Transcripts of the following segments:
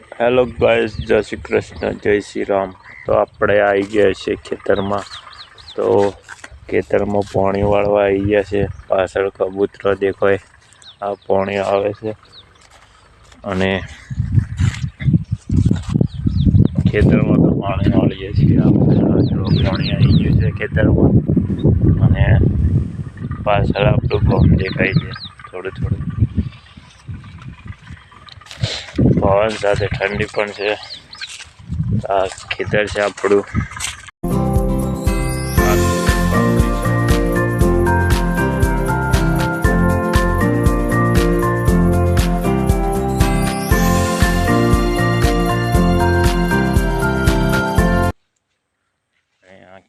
Hello guys જય શ્રી કૃષ્ણ, જય શ્રી રામ. તો આપણે આવી ગયા છે ખેતરમાં. તો ખેતરમાં પાણી વાળવા આવી ગયા છે. પાછળ કબૂતરો દેખાય. આ પાણી આવે છે. અને ખેતરમાં તો પાણી વાળીએ છીએ. આપણે પાણી આવી ગયું છે ખેતરમાં. અને પાછળ આપણું ગામ દેખાય છે. થોડું થોડું. પવન સાથે ઠંડી પણ છે. આ ખેતર છે આપણું.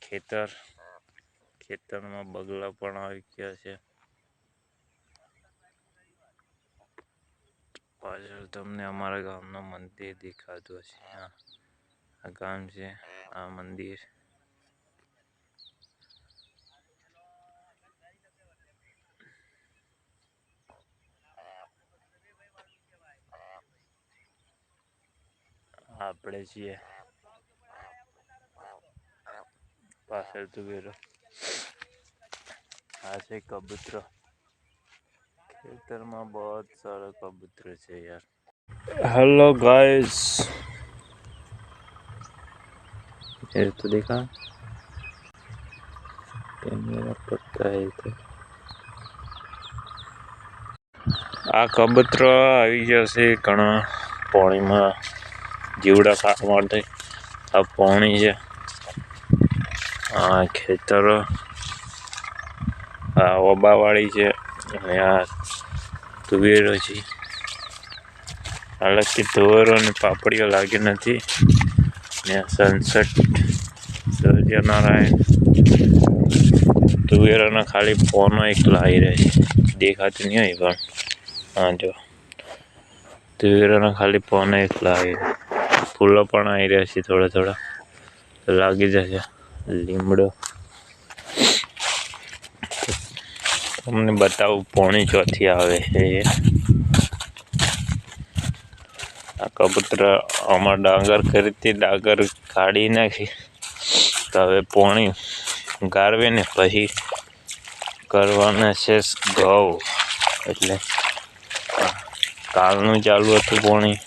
ખેતર, ખેતરમાં બગલા પણ આવી ગયા છે. પાછળ તમને અમારા ગામનું મંદિર દેખાતું હશે. આ આ ગામ છે, આ મંદિર. આપણે છીએ. પાછળ તુવેરો આ છે કબૂતરો. ખેતરમાં બહુ સારા કબૂતર છે યાર हेलो गाइस ये तो देखा कैमरा पड़ता है तो આ કબૂતરો આવી જશે ઘણા પાણીમાં જીવડા ખાવા માટે આ પાણી છે આ ખેતરો આ ઓબાવાળી છે અને આ તુવેરો છે. હાલકી તુવેરો અને પાપડીઓ લાગી નથી. ને સનસેટ, સૂર્યનારાયણ. તુવેરોના ખાલી ફોનો એકલા આવી રહે છે. દેખાતું નહીં હોય પણ. હા, જો. તુવેરોના ખાલી ફોનો એકલા આવી રહ્યા ફૂલો પણ આવી રહ્યા છે થોડા થોડા. લાગી જશે. લીમડો. તમને બતાવું પોણી ચોથી આવે છે. આ કબૂતર આમાં ડાંગર ખરીદતી ડાંગર કાઢી નાખી. તો હવે પોણી ગાળવીને પછી કરવાના છે ઘઉં. એટલે કાલનું ચાલુ હતું પોણી.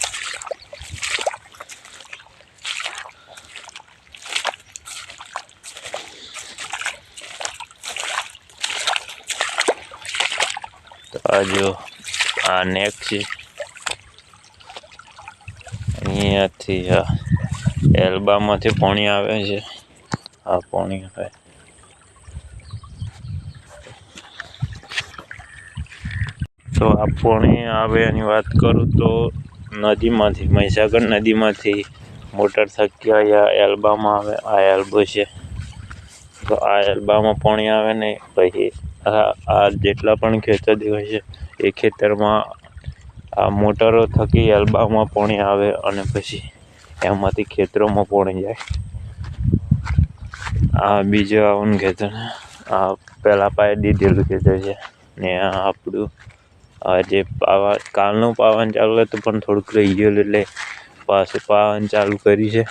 આ જો આ નેક છે. અહીંયાથી આ એલ્બામાંથી પાણી આવે છે. આ પાણી આવે. તો આ પાણી આવે એની વાત કરું તો નદીમાંથી, મહીસાગર નદીમાંથી મોટર થકી અહીંયા એલ્બામાં આવે, આ એલ્બો છે. તો આ એલ્બામાં પાણી આવે ને પછી આ જેટલા પણ ખેતર દેખાય છે, એ ખેતરમાં આ મોટરો થકી એલ્બામાં પાણી આવે અને પછી એમાંથી ખેતરોમાં પાણી જાય. આ બીજું આવું ખેતર. આ પહેલાં પાયે દીધેલું ખેતર છે ને આ આપણું જે પાવા કાલનું પાવન ચાલુ હતું પણ થોડુંક રહી ગયેલું એટલે પાછું પાવન ચાલુ કરી છે.